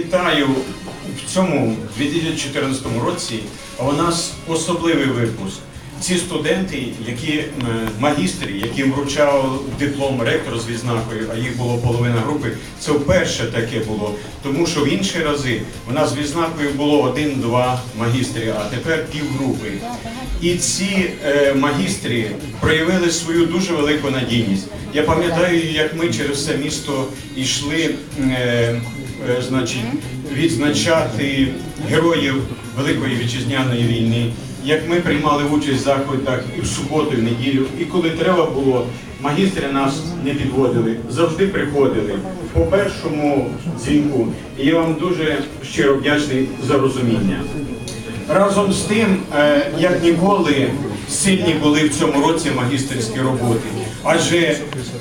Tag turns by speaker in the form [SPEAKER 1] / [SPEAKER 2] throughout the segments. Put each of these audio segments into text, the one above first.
[SPEAKER 1] Вітаю в цьому 2014 році. У нас особливий випуск. Ці студенти, які е, магістри, яким вручав диплом ректор з відзнакою, а їх було половина групи, це вперше таке було. Тому що в інші рази у нас з відзнакою було один-два магістри, а тепер півгрупи. І ці е, магістри проявили свою дуже велику надійність. Я пам'ятаю, як ми через все місто йшли. Е, е, значить, відзначати героїв Великої вітчизняної війни, як ми приймали участь в заходах і в суботу, і в неділю, і коли треба було, магістри нас не підводили, завжди приходили по першому дзвінку. І я вам дуже щиро вдячний за розуміння. Разом з тим, е, як ніколи, сильні були в цьому році магістерські роботи. Адже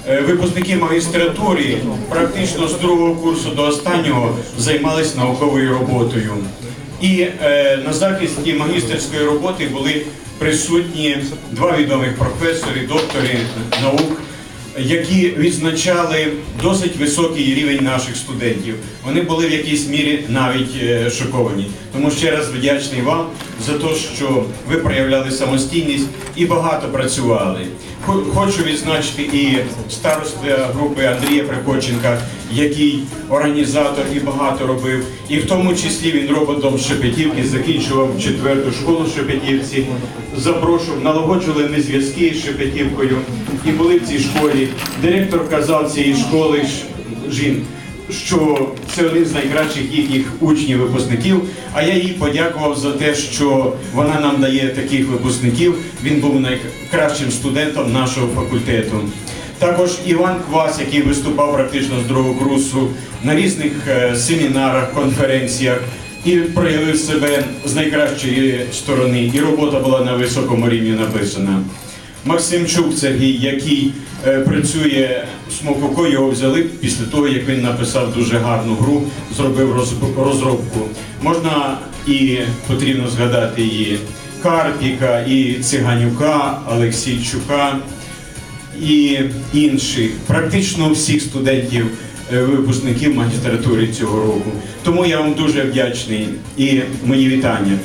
[SPEAKER 1] е, випускники магістратури практично з другого курсу до останнього займалися науковою роботою. І е, на захисті магістерської роботи були присутні два відомих професори, доктори наук які відзначали досить високий рівень наших студентів. Вони були в якійсь мірі навіть е, шоковані. Тому ще раз вдячний вам за те, що ви проявляли самостійність і багато працювали. Хочу відзначити і староста групи Андрія Прикоченка, який організатор і багато робив. І в тому числі він роботом Шепетівки закінчував четверту школу Шепетівці. Запрошував, налагоджували ми зв'язки з Шепетівкою і були в цій школі. Директор казав цієї школи жін, що це один з найкращих їхніх учнів випускників. А я їй подякував за те, що вона нам дає таких випускників. Він був найкращим студентом нашого факультету. Також Іван Квас, який виступав практично з другого курсу на різних е, семінарах, конференціях і проявив себе з найкращої сторони. І робота була на високому рівні написана. Максимчук Сергій, який е, працює в Смококо, його взяли після того, як він написав дуже гарну гру, зробив роз- розробку. Можна і потрібно згадати і Карпіка, і Циганюка, Олексійчука і інших, практично всіх студентів, е, випускників магістратури цього року. Тому я вам дуже вдячний і мої вітання.